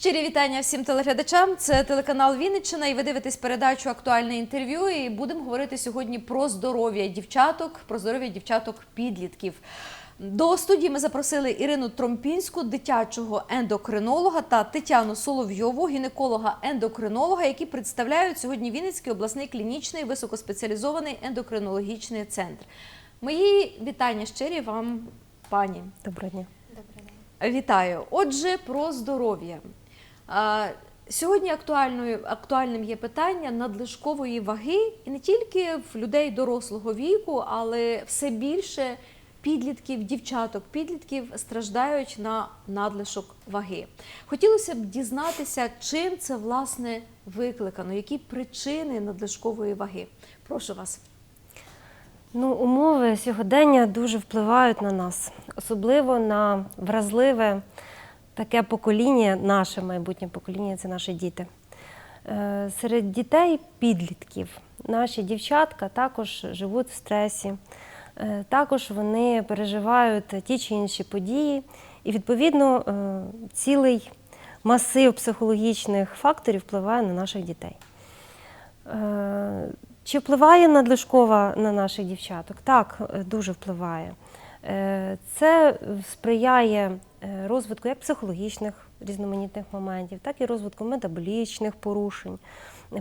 Щирі вітання всім телеглядачам. Це телеканал Вінниччина, і ви дивитесь передачу актуальне інтерв'ю. І будемо говорити сьогодні про здоров'я дівчаток, про здоров'я дівчаток підлітків. До студії ми запросили Ірину Тромпінську, дитячого ендокринолога, та Тетяну Соловйову, гінеколога-ендокринолога, які представляють сьогодні Вінницький обласний клінічний високоспеціалізований ендокринологічний центр. Мої вітання щирі вам, пані. Доброго дня. Вітаю. Отже, про здоров'я. Сьогодні актуальною, актуальним є питання надлишкової ваги і не тільки в людей дорослого віку, але все більше підлітків, дівчаток, підлітків страждають на надлишок ваги. Хотілося б дізнатися, чим це власне викликано, які причини надлишкової ваги. Прошу вас. Ну, умови сьогодення дуже впливають на нас, особливо на вразливе таке покоління, наше майбутнє покоління це наші діти. Е, Серед дітей підлітків наші дівчатка також живуть в стресі, е, також вони переживають ті чи інші події, і відповідно е, цілий масив психологічних факторів впливає на наших дітей. Чи впливає надлишкова на наших дівчаток? Так, дуже впливає. Е, Це сприяє е, розвитку як психологічних різноманітних моментів, так і розвитку метаболічних порушень,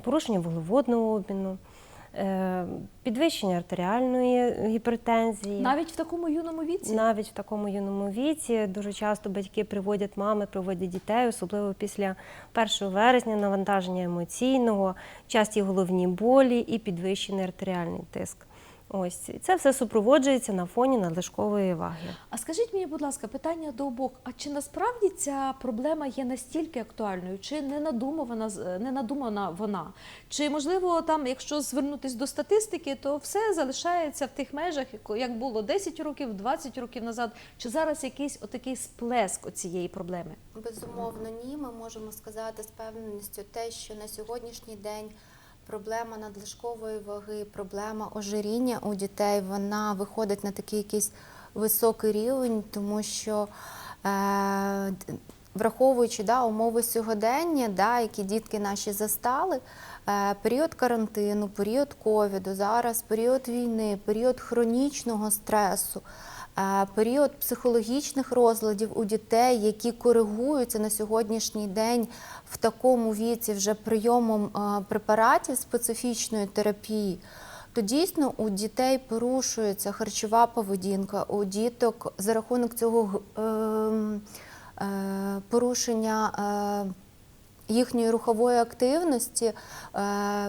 порушення вуглеводного обміну, е, підвищення артеріальної гіпертензії. Навіть в такому юному віці Навіть в такому юному віці дуже часто батьки приводять мами, приводять дітей, особливо після 1 вересня, навантаження емоційного, часті головні болі і підвищений артеріальний тиск. Ось і це все супроводжується на фоні надлишкової ваги. А скажіть мені, будь ласка, питання до обох. А чи насправді ця проблема є настільки актуальною, чи не надумана, не надумана вона? Чи можливо там, якщо звернутись до статистики, то все залишається в тих межах, яко- як було 10 років, 20 років назад? Чи зараз якийсь отакий сплеск цієї проблеми? Безумовно, ні. Ми можемо сказати з певністю те, що на сьогоднішній день проблема надлишкової ваги, проблема ожиріння у дітей, вона виходить на такий якийсь високий рівень, тому що е, враховуючи да, умови сьогодення, да, які дітки наші застали, е, період карантину, період ковіду, зараз період війни, період хронічного стресу. Е, Період психологічних розладів у дітей, які коригуються на сьогоднішній день в такому віці вже прийомом е, препаратів специфічної терапії, то дійсно у дітей порушується харчова поведінка, у діток за рахунок цього ем, е, порушення. е, їхньої рухової активності е,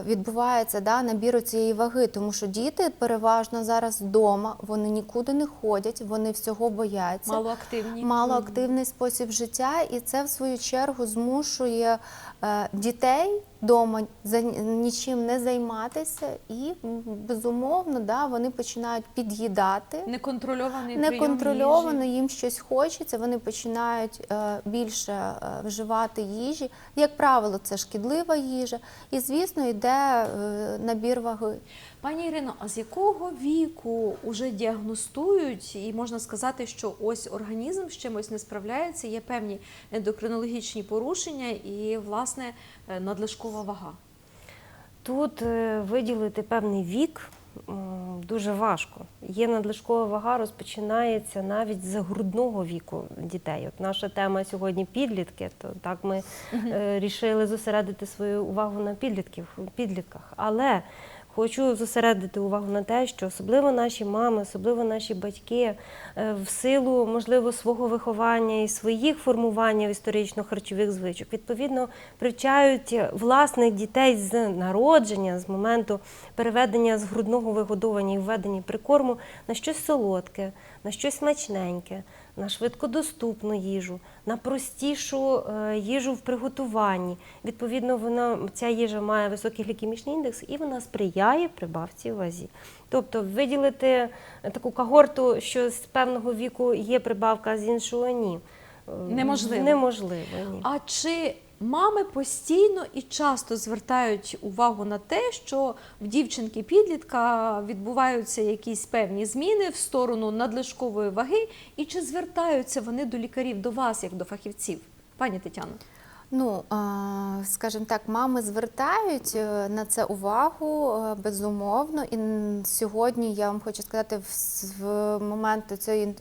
відбувається да, набір цієї ваги, тому що діти переважно зараз вдома, вони нікуди не ходять, вони всього бояться. Малоактивні? Малоактивний спосіб життя, і це в свою чергу змушує е, дітей вдома за нічим не займатися, і безумовно да, вони починають під'їдати. Неконтрольований Неконтрольовано їжі? їм щось хочеться, вони починають е, більше е, вживати їжі. Як правило, це шкідлива їжа, і звісно йде е, набір ваги. Пані Ірино, а з якого віку вже діагностують, і можна сказати, що ось організм з чимось не справляється, є певні ендокринологічні порушення і, власне, е, надлишкова вага? Тут е, виділити певний вік дуже важко. Є надлишкова вага, розпочинається навіть з грудного віку дітей. От наша тема сьогодні підлітки, то так ми е, рішили зосередити свою увагу на підлітків, підлітках. Але Хочу зосередити увагу на те, що особливо наші мами, особливо наші батьки, е, в силу можливо свого виховання і своїх формувань історично-харчових звичок, відповідно привчають власних дітей з народження, з моменту переведення з грудного вигодовування і введення прикорму на щось солодке, на щось смачненьке, на швидкодоступну їжу, на простішу е, їжу в приготуванні. Відповідно, вона ця їжа має високий глікемічний індекс і вона сприяє прибавці в вазі. Тобто виділити таку когорту, що з певного віку є прибавка, а з іншого ні. Е, Неможливо. Неможливо, ні. А чи мами постійно і часто звертають увагу на те, що в дівчинки підлітка відбуваються якісь певні зміни в сторону надлишкової ваги, і чи звертаються вони до лікарів, до вас, як до фахівців? Пані Тетяно? Ну, скажімо так, мами звертають е, на це увагу е, безумовно. І сьогодні я вам хочу сказати, в, с- в момент цієї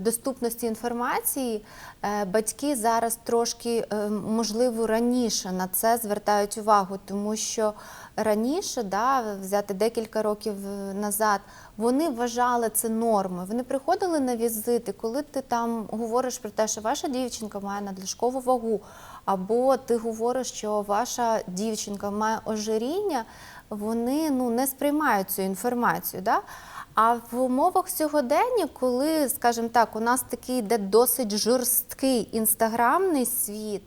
доступності інформації е, батьки зараз трошки, е, можливо, раніше на це звертають увагу, тому що раніше, да, взяти декілька років е, назад, вони вважали це нормою. Вони приходили на візити, коли ти там говориш про те, що ваша дівчинка має надлишкову вагу, або ти говориш, що ваша дівчинка має ожиріння, вони ну, не сприймають цю інформацію. Да? А в умовах сьогодення, коли, скажімо так, у нас такий йде досить жорсткий інстаграмний світ,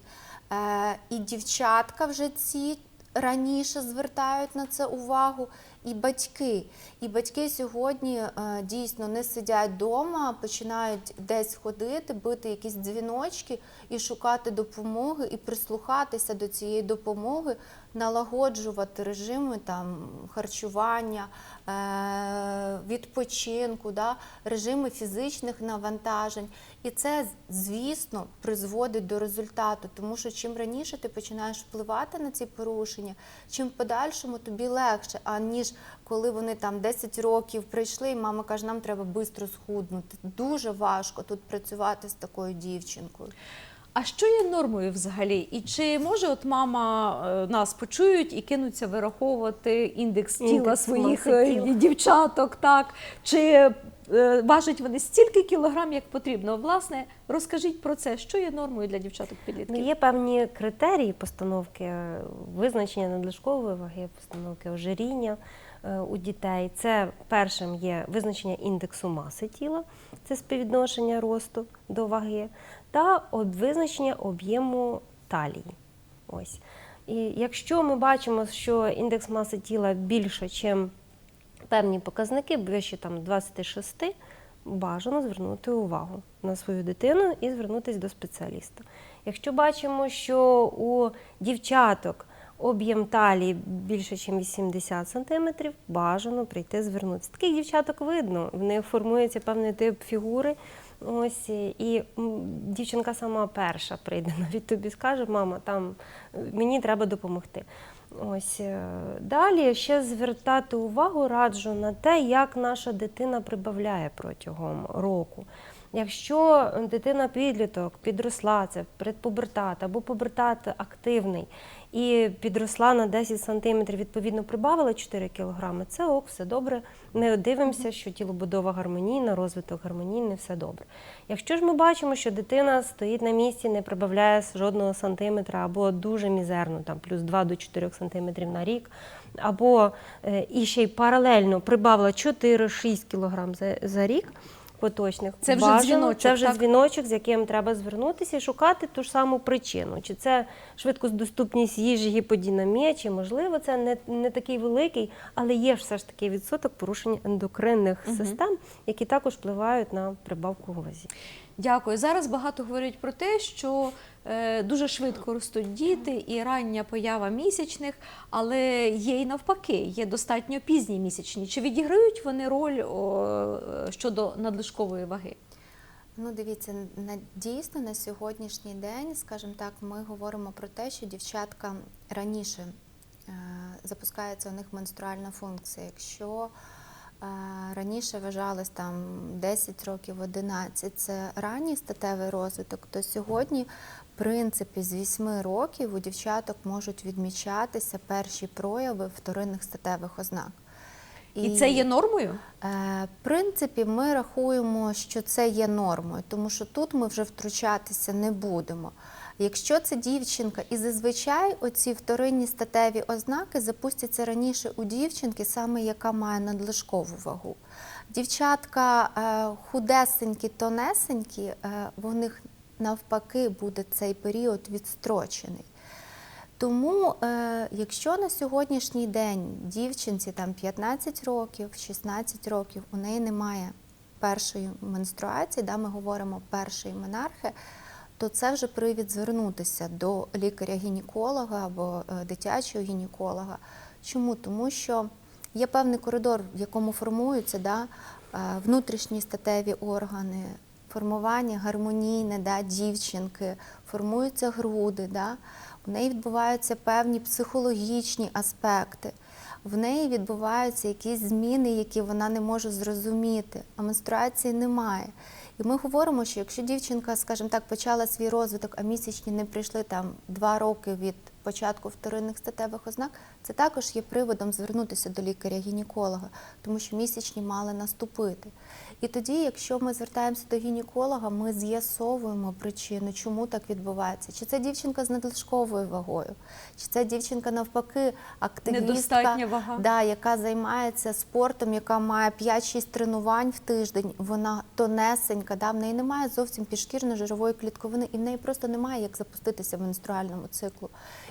е, і дівчатка вже ці раніше звертають на це увагу, і батьки. І батьки сьогодні е, дійсно не сидять вдома, починають десь ходити, бити якісь дзвіночки і шукати допомоги, і прислухатися до цієї допомоги, налагоджувати режими там харчування, е, відпочинку, да, режими фізичних навантажень. І це, звісно, призводить до результату, тому що чим раніше ти починаєш впливати на ці порушення, чим в подальшому тобі легше, аніж коли вони там 10 років прийшли, і мама каже, нам треба швидко схуднути. Дуже важко тут працювати з такою дівчинкою. А що є нормою взагалі? І чи може от мама е, нас почують і кинуться вираховувати індекс тіла Індекс своїх е, дівчаток, так? Чи е, важать вони стільки кілограм, як потрібно? Власне, розкажіть про це, що є нормою для дівчаток Ну, підлітків? є певні критерії постановки визначення надлишкової ваги, постановки ожиріння у дітей. Це першим є визначення індексу маси тіла, це співвідношення росту до ваги, та визначення об'єму талії. Ось. І якщо ми бачимо, що індекс маси тіла більше, ніж певні показники, вище там 26, бажано звернути увагу на свою дитину і звернутися до спеціаліста. Якщо бачимо, що у дівчаток об'єм талії більше, ніж 80 см, бажано прийти звернутися. Таких дівчаток видно, в них формується певний тип фігури. Ось і дівчинка сама перша прийде, навіть тобі скаже, мама, там мені треба допомогти. Ось е, далі ще звертати увагу раджу на те, як наша дитина прибавляє протягом року. Якщо дитина підліток підросла, це предпубертат або пубертат активний, і підросла на 10 см, відповідно прибавила 4 кг, це ок, все добре. Ми дивимося, що тілобудова гармонійна, розвиток гармонійний, все добре. Якщо ж ми бачимо, що дитина стоїть на місці, не прибавляє жодного сантиметра або дуже мізерно, там плюс 2 до 4 сантиметрів на рік, або е, і ще й паралельно прибавила 4-6 кг за, за рік. Поточних Це вже бажано, дзвіночок, це вже так? дзвіночок, з яким треба звернутися і шукати ту ж саму причину. Чи це швидкодоступність їжі, гіподінамія, чи можливо це не, не такий великий, але є все ж таки відсоток порушень ендокринних систем, які також впливають на прибавку вазі. Дякую. Зараз багато говорять про те, що дуже швидко ростуть діти і рання поява місячних, але є і навпаки, є достатньо пізні місячні. Чи відіграють вони роль е, щодо надлишкової ваги? Ну, дивіться, на дійсно на сьогоднішній день, скажімо так, ми говоримо про те, що дівчатка раніше е, запускається у них менструальна функція. Якщо е, раніше вважалось там 10 років, 11 це ранній статевий розвиток, то сьогодні, в принципі, з 8 років у дівчаток можуть відмічатися перші прояви вторинних статевих ознак. І, це є нормою? Е, В принципі, ми рахуємо, що це є нормою, тому що тут ми вже втручатися не будемо. Якщо це дівчинка, і зазвичай оці вторинні статеві ознаки запустяться раніше у дівчинки, саме яка має надлишкову вагу. Дівчатка е, худесенькі, тонесенькі, е, в них навпаки буде цей період відстрочений. Тому, е, якщо на сьогоднішній день дівчинці там 15 років, 16 років, у неї немає першої менструації, да, ми говоримо першої менархи, то це вже привід звернутися до лікаря-гінеколога або е, дитячого гінеколога. Чому? Тому що є певний коридор, в якому формуються да, е, внутрішні статеві органи, формування гармонійне да, дівчинки, формуються груди, да, в неї відбуваються певні психологічні аспекти. В неї відбуваються якісь зміни, які вона не може зрозуміти, а менструації немає. І ми говоримо, що якщо дівчинка, скажімо так, почала свій розвиток, а місячні не прийшли там два роки від початку вторинних статевих ознак, це також є приводом звернутися до лікаря-гінеколога, тому що місячні мали наступити. І тоді, якщо ми звертаємося до гінеколога, ми з'ясовуємо причину, чому так відбувається. Чи це дівчинка з надлишковою вагою, чи це дівчинка навпаки активістка, вага. Да, яка займається спортом, яка має 5-6 тренувань в тиждень, вона тонесенька, да, в неї немає зовсім підшкірно-жирової клітковини, і в неї просто немає як запуститися в менструальному циклу.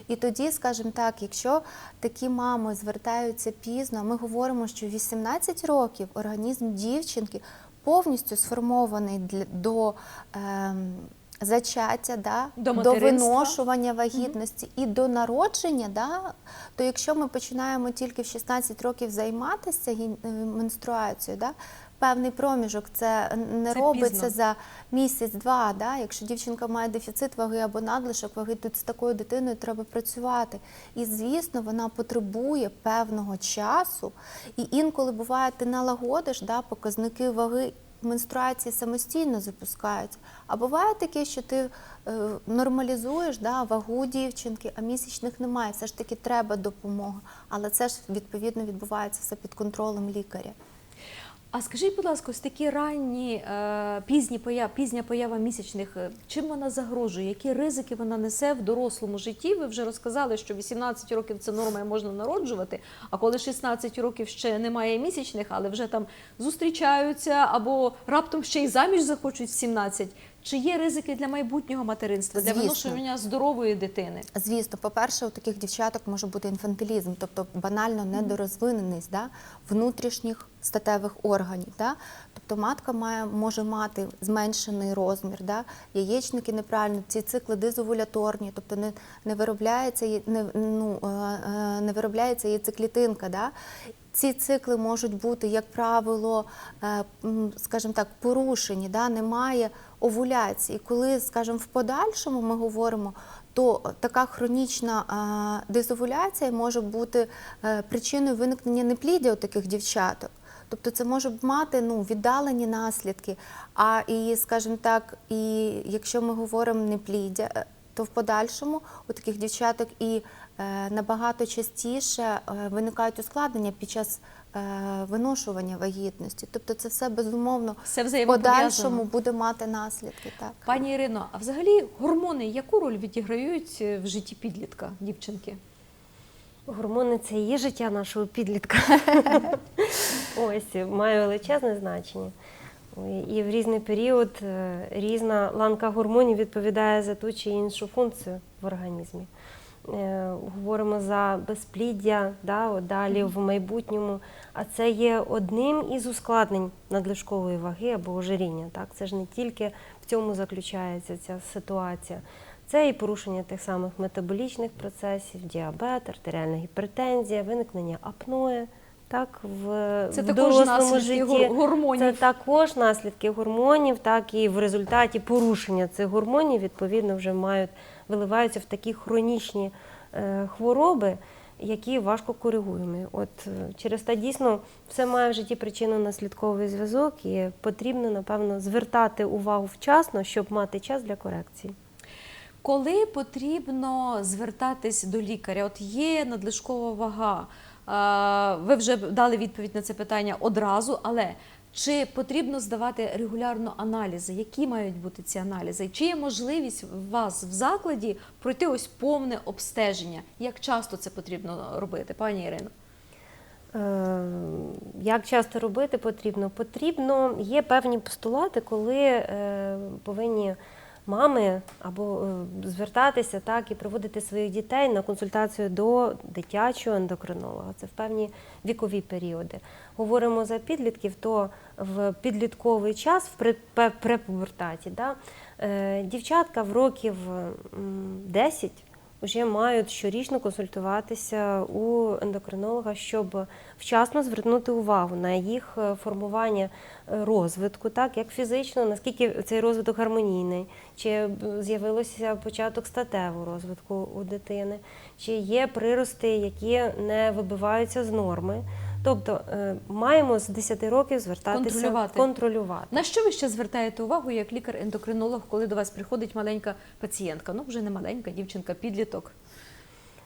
І тоді, скажімо так, якщо такі мами звертаються пізно, ми говоримо, що в 18 років організм дівчинки повністю сформований для, до. е, Зачаття, да, До до виношування вагітності і до народження, да, то якщо ми починаємо тільки в 16 років займатися е, менструацією, да, певний проміжок це не Це робиться пізно. за місяць-два. Да, якщо дівчинка має дефіцит ваги або надлишок ваги, то з такою дитиною треба працювати. І звісно, вона потребує певного часу. І інколи буває, ти налагодиш да, показники ваги. Менструації самостійно запускаються. А буває таке, що ти е, нормалізуєш да, вагу дівчинки, а місячних немає. Все ж таки треба допомога. Але це ж відповідно відбувається все під контролем лікаря. А скажіть, будь ласка, ось такі ранні, е, пізні появ, пізня поява місячних, е, чим вона загрожує? Які ризики вона несе в дорослому житті? Ви вже розказали, що 18 років це норма і можна народжувати, а коли 16 років ще немає місячних, але вже там зустрічаються або раптом ще й заміж захочуть в 17, чи є ризики для майбутнього материнства, для Звісно. виношування здорової дитини? Звісно, по-перше, у таких дівчаток може бути інфантилізм, тобто банально недорозвиненість да, внутрішніх статевих органів. Да? Тобто матка має, може мати зменшений розмір, да? яєчники неправильно, ці цикли дизовуляторні, тобто не, не, виробляється, не, ну, е, е, не виробляється яйцеклітинка. Да? Ці цикли можуть бути, як правило, е, скажімо так, порушені, да? немає овуляції. Коли, скажімо, в подальшому ми говоримо, то така хронічна а, дезовуляція може бути е, причиною виникнення непліддя у таких дівчаток. Тобто це може мати ну, віддалені наслідки. А і, скажімо так, і якщо ми говоримо непліддя, е, то в подальшому у таких дівчаток і е, набагато частіше е, виникають ускладнення під час е, виношування вагітності. Тобто це все безумовно Все в подальшому буде мати наслідки. Так. Пані Ірино, а взагалі гормони яку роль відіграють е, в житті підлітка, дівчинки? Гормони це і є життя нашого підлітка. Ось має величезне значення. І в різний період е, різна ланка гормонів відповідає за ту чи іншу функцію в організмі. Е, Говоримо за безпліддя, да, от далі в майбутньому. А це є одним із ускладнень надлишкової ваги або ожиріння. Так? Це ж не тільки в цьому заключається ця ситуація. Це і порушення тих самих метаболічних процесів, діабет, артеріальна гіпертензія, виникнення апної. Так, в, Це в також дорослому житті. гормонів. Це також наслідки гормонів, так і в результаті порушення цих гормонів відповідно вже мають виливаються в такі хронічні е, хвороби, які важко коригуємо. От е, через те дійсно все має в житті причинно-наслідковий зв'язок, і потрібно напевно звертати увагу вчасно, щоб мати час для корекції. Коли потрібно звертатись до лікаря? От є надлишкова вага. Ви вже дали відповідь на це питання одразу, але чи потрібно здавати регулярно аналізи? Які мають бути ці аналізи? Чи є можливість у вас в закладі пройти ось повне обстеження? Як часто це потрібно робити, пані Ірино? Е, Як часто робити потрібно? Потрібно, є певні постулати, коли е, повинні мами або е, звертатися так і проводити своїх дітей на консультацію до дитячого ендокринолога. Це в певні вікові періоди. Говоримо за підлітків, то в підлітковий час, в пре- препубертаті, да, е, дівчатка в років м, 10 вже мають щорічно консультуватися у ендокринолога, щоб вчасно звернути увагу на їх е, формування е, розвитку, так як фізично, наскільки цей розвиток гармонійний, чи е, з'явилося початок статевого розвитку у дитини, чи є прирости, які не вибиваються з норми. Тобто е, маємо з 10 років звертатися Контролювати. контролювати. На що ви ще звертаєте увагу як лікар-ендокринолог, коли до вас приходить маленька пацієнтка? Ну вже не маленька дівчинка, підліток.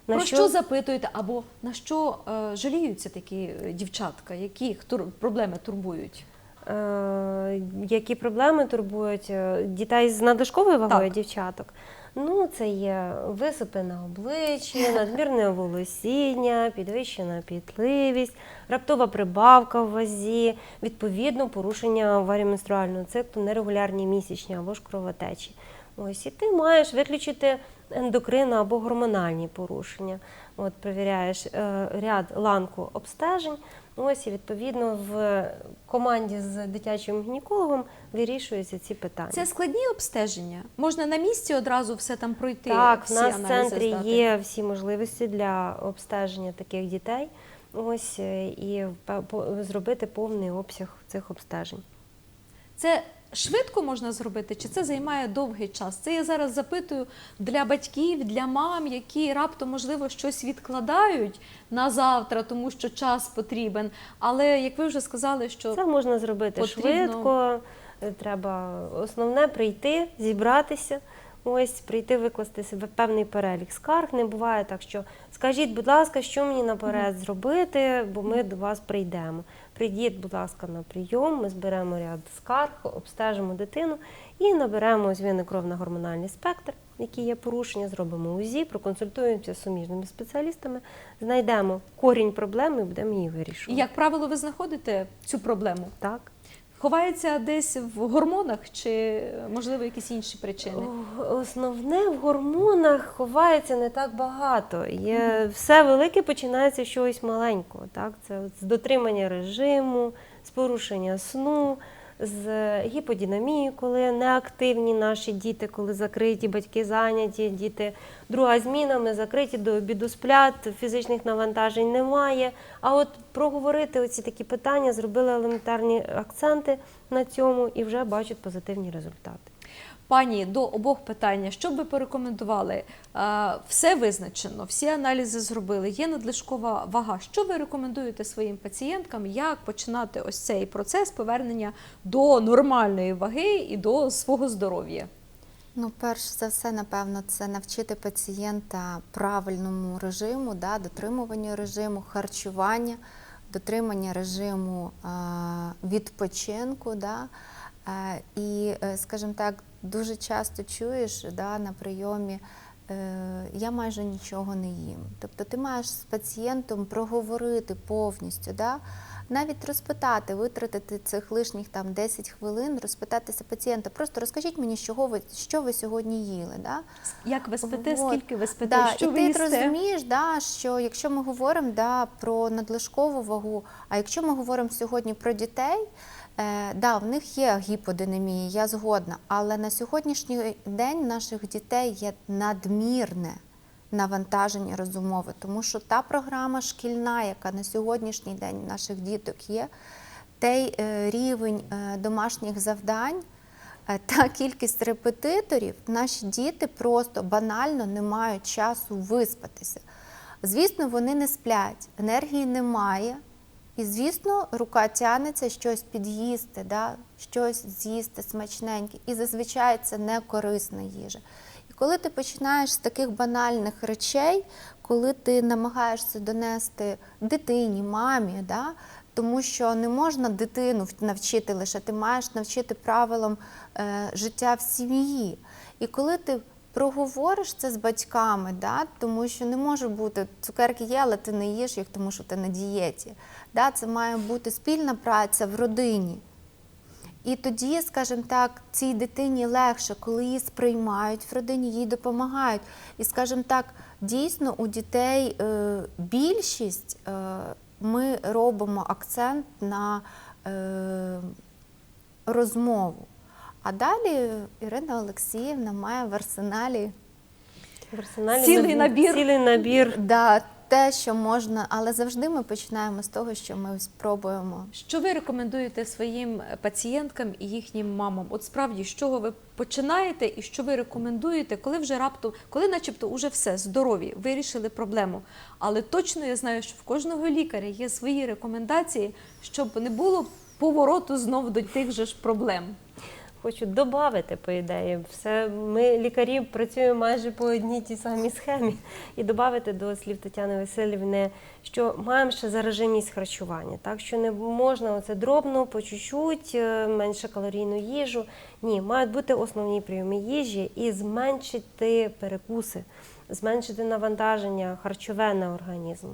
На Про що? запитуєте, або на що е, жаліються такі е, дівчатка, які тур- проблеми турбують? Е, які проблеми турбують е, дітей з надлишковою вагою Так. дівчаток? Ну, це є висипи на обличчі, надмірне волосіння, підвищена пітливість, раптова прибавка в вазі, відповідно порушення аварійно-менструального циклу, нерегулярні місячні або ж кровотечі. Ось і ти маєш виключити ендокринно або гормональні порушення. От перевіряєш е, ряд ланку обстежень. Ось і відповідно в команді з дитячим гінекологом вирішуються ці питання. Це складні обстеження. Можна на місці одразу все там пройти. Так, в нас в центрі здати? є всі можливості для обстеження таких дітей. Ось е, і зробити повний обсяг цих обстежень. Це швидко можна зробити, чи це займає довгий час? Це я зараз запитую для батьків, для мам, які раптом, можливо, щось відкладають на завтра, тому що час потрібен. Але як ви вже сказали, що Це можна зробити потрібно- швидко. е, Треба основне прийти, зібратися. Ось прийти, викласти себе певний перелік скарг. Не буває так, що скажіть, будь ласка, що мені наперед зробити, бо ми до вас прийдемо. Прийдіть, будь ласка, на прийом, ми зберемо ряд скарг, обстежимо дитину і наберемо зміни кров на гормональний спектр, які є порушення, зробимо УЗІ, проконсультуємося з суміжними спеціалістами, знайдемо корінь проблеми і будемо її вирішувати. як правило, ви знаходите цю проблему? Так. Ховається десь в гормонах чи можливо якісь інші причини? Основне в гормонах ховається не так багато. Є, Все велике починається з чогось маленького. Так? Це з дотримання режиму, з порушення сну, з гіподінамією, коли неактивні наші діти, коли закриті, батьки зайняті, діти друга зміна, ми закриті до обіду сплят, фізичних навантажень немає. А от проговорити оці такі питання, зробили елементарні акценти на цьому і вже бачать позитивні результати. Пані, до обох питання, що б ви порекомендували? Е, Все визначено, всі аналізи зробили, є надлишкова вага. Що ви рекомендуєте своїм пацієнткам, як починати ось цей процес повернення до нормальної ваги і до свого здоров'я? Ну, перш за все, напевно, це навчити пацієнта правильному режиму, да, дотримуванню режиму, харчування, дотримання режиму е, відпочинку. Да, е, і, скажімо так, дуже часто чуєш да, на прийомі. е, Я майже нічого не їм. Тобто ти маєш з пацієнтом проговорити повністю, да? навіть розпитати, витратити цих лишніх там 10 хвилин, розпитатися пацієнта. Просто розкажіть мені, що ви, що ви сьогодні їли. Да? Як ви спите, Вот. скільки ви спите, Да, що і ви ти їсте? розумієш, да, що якщо ми говоримо да, про надлишкову вагу, а якщо ми говоримо сьогодні про дітей, е, да, в них є гіподинамія, я згодна, але на сьогоднішній день наших дітей є надмірне навантаження розумове, тому що та програма шкільна, яка на сьогоднішній день наших діток є, той е, рівень е, домашніх завдань. Е, Та кількість репетиторів, наші діти просто банально не мають часу виспатися. Звісно, вони не сплять, енергії немає. І, звісно, рука тягнеться щось під'їсти, да? щось з'їсти смачненьке. І зазвичай це не корисна їжа. І коли ти починаєш з таких банальних речей, коли ти намагаєшся донести дитині, мамі, да? тому що не можна дитину навчити лише, ти маєш навчити правилам е, життя в сім'ї. І коли ти проговориш це з батьками, да? тому що не може бути цукерки є, але ти не їш їх, тому що ти на дієті. Да? Це має бути спільна праця в родині. І тоді, скажімо так, цій дитині легше, коли її сприймають в родині, їй допомагають. І, скажімо так, дійсно у дітей е, більшість е, ми робимо акцент на е, розмову. А далі Ірина Олексіївна має в арсеналі Персональний Цілий набір. Цілий набір. Да, те, що можна, але завжди ми починаємо з того, що ми спробуємо Що ви рекомендуєте своїм пацієнткам і їхнім мамам? От справді, з чого ви починаєте і що ви рекомендуєте, коли вже раптом, коли начебто уже все здорові, вирішили проблему. Але точно я знаю, що в кожного лікаря є свої рекомендації, щоб не було повороту знов до тих же ж проблем. Хочу додати, по ідеї. Все, ми, лікарі, працюємо майже по одній тій самій схемі. І додати до слів Тетяни Васильівни, що маємо ще зараженість харчування. Так що не можна оце дробно, по чуть-чуть, е, менше калорійну їжу. Ні, мають бути основні прийоми їжі і зменшити перекуси, зменшити навантаження харчове на організм.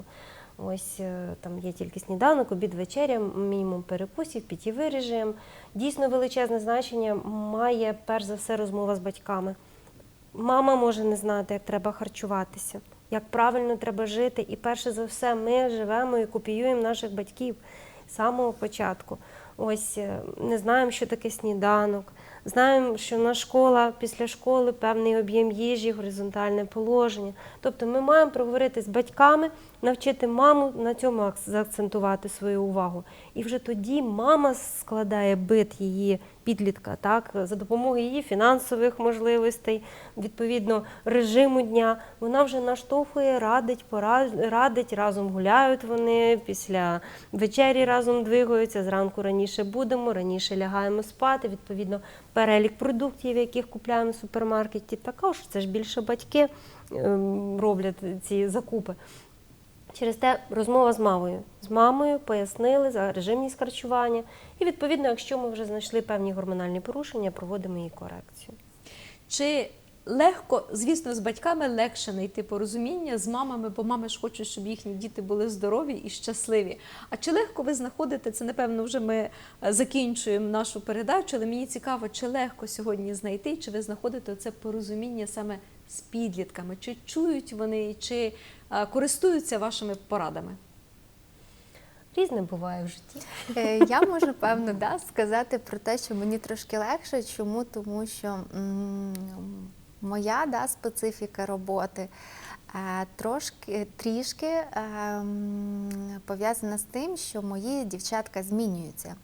Ось е, там є тільки сніданок, обід, вечеря, мінімум перекусів, питєвий режим. Дійсно величезне значення має перш за все розмова з батьками. Мама може не знати, як треба харчуватися, як правильно треба жити. І перше за все, ми живемо і копіюємо наших батьків з самого початку. Ось е, не знаємо, що таке сніданок. Знаємо, що на школа після школи певний об'єм їжі, горизонтальне положення. Тобто ми маємо проговорити з батьками, навчити маму на цьому ак- заакцентувати свою увагу. І вже тоді мама складає бит її підлітка, так за допомогою її фінансових можливостей, відповідно режиму дня. Вона вже наштовхує, радить, радить разом гуляють вони після вечері разом двигаються. Зранку раніше будемо, раніше лягаємо спати. Відповідно, перелік продуктів, яких купуємо в супермаркеті, також це ж більше батьки ем, роблять ці закупи. Через те розмова з мамою. З мамою пояснили за режимність харчування. І відповідно, якщо ми вже знайшли певні гормональні порушення, проводимо її корекцію. Чи легко, звісно, з батьками легше знайти порозуміння з мамами, бо мами ж хочуть, щоб їхні діти були здорові і щасливі. А чи легко ви знаходите це? Напевно, вже ми е, закінчуємо нашу передачу, але мені цікаво, чи легко сьогодні знайти, чи ви знаходите це порозуміння саме з підлітками, чи чують вони, чи користуються вашими порадами? Різне буває в житті. Е, Я можу певно да, сказати про те, що мені трошки легше. Чому? Тому що м, моя да, специфіка роботи е, трошки трішки е, пов'язана з тим, що мої дівчатка змінюються.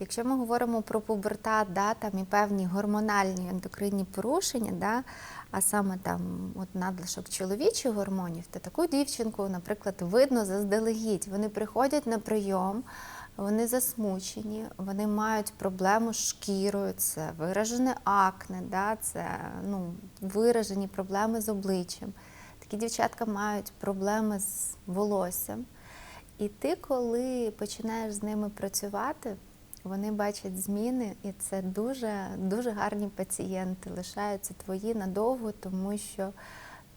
Якщо ми говоримо про пубертат, да, там і певні гормональні ендокринні порушення, да, а саме там от надлишок чоловічих гормонів, то таку дівчинку, наприклад, видно заздалегідь. Вони приходять на прийом, вони засмучені, вони мають проблему з шкірою, це виражене акне, да, це ну, виражені проблеми з обличчям. Такі дівчатка мають проблеми з волоссям. І ти, коли починаєш з ними працювати, вони бачать зміни, і це дуже, дуже гарні пацієнти, лишаються твої надовго, тому що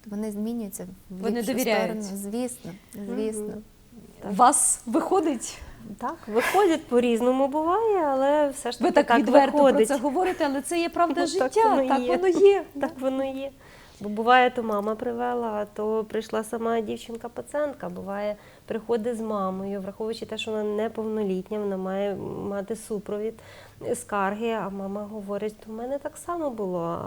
вони змінюються в Вони довіряють. сторону. Звісно, звісно. У вас виходить? Так, виходять по-різному буває, але все ж таки Ви так, так відверто виходить. про це говорите, але це є правда Ну, життя. так воно Так є. воно є. Так воно є. Бо буває, то мама привела, а то прийшла сама дівчинка-пацієнтка. Буває, приходить з мамою, враховуючи те, що вона неповнолітня, вона має мати супровід, скарги. А мама говорить, в мене так само було.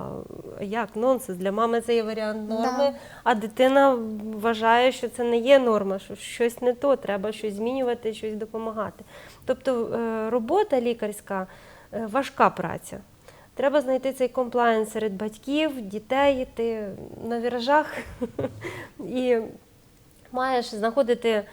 А як нонсенс? Для мами це є варіант норми, Да. а дитина вважає, що це не є норма, що щось не то, треба щось змінювати, щось допомагати. Тобто е, робота лікарська е, важка праця. Треба знайти цей комплаєнс серед батьків, дітей, ти на віражах і маєш знаходити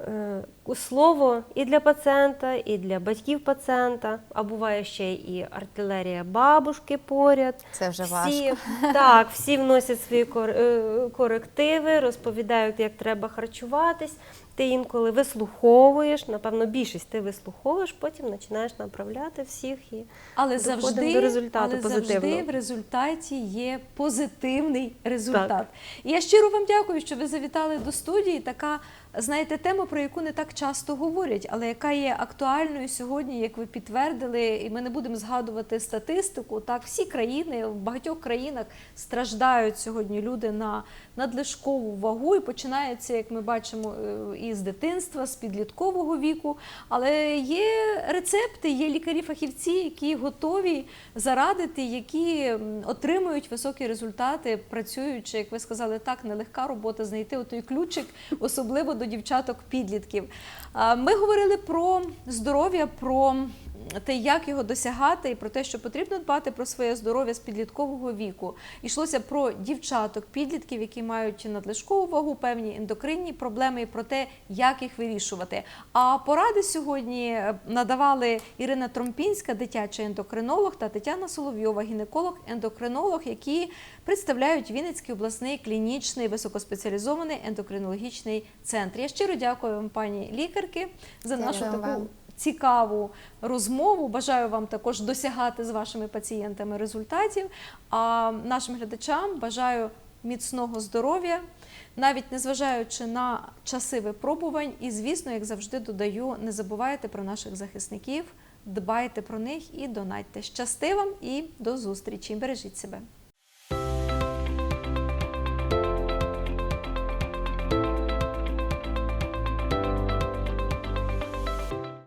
е, слово і для пацієнта, і для батьків пацієнта. А буває ще і артилерія бабушки поряд. Це вже всі, важко. Так, всі вносять свої е, корективи, розповідають, як треба харчуватись. Ти інколи вислуховуєш, напевно, більшість ти вислуховуєш, потім починаєш направляти всіх і Але завжди, до результату але завжди в результаті є позитивний результат. І я щиро вам дякую, що ви завітали до студії. Така знаєте, тема, про яку не так часто говорять, але яка є актуальною сьогодні, як ви підтвердили, і ми не будемо згадувати статистику. Так, всі країни в багатьох країнах страждають сьогодні люди на надлишкову вагу, і починається, як ми бачимо, е, із дитинства, з підліткового віку. Але є рецепти, є лікарі-фахівці, які готові зарадити, які отримують високі результати, працюючи, як ви сказали, так нелегка робота знайти той ключик, особливо до дівчаток-підлітків. Ми говорили про здоров'я, про те, як його досягати, і про те, що потрібно дбати про своє здоров'я з підліткового віку. Йшлося про дівчаток, підлітків, які мають надлишкову вагу, певні ендокринні проблеми, і про те, як їх вирішувати. А поради сьогодні е, надавали Ірина Тромпінська, дитячий ендокринолог, та Тетяна Соловйова, гінеколог-ендокринолог, які представляють Вінницький обласний клінічний високоспеціалізований ендокринологічний центр. Я щиро дякую вам, пані лікарки, за нашу таку. Цікаву розмову. Бажаю вам також досягати з вашими пацієнтами результатів. А нашим глядачам бажаю міцного здоров'я, навіть незважаючи на часи випробувань. І, звісно, як завжди додаю, не забувайте про наших захисників, дбайте про них і донатьте. Щасти вам і до зустрічі! Бережіть себе.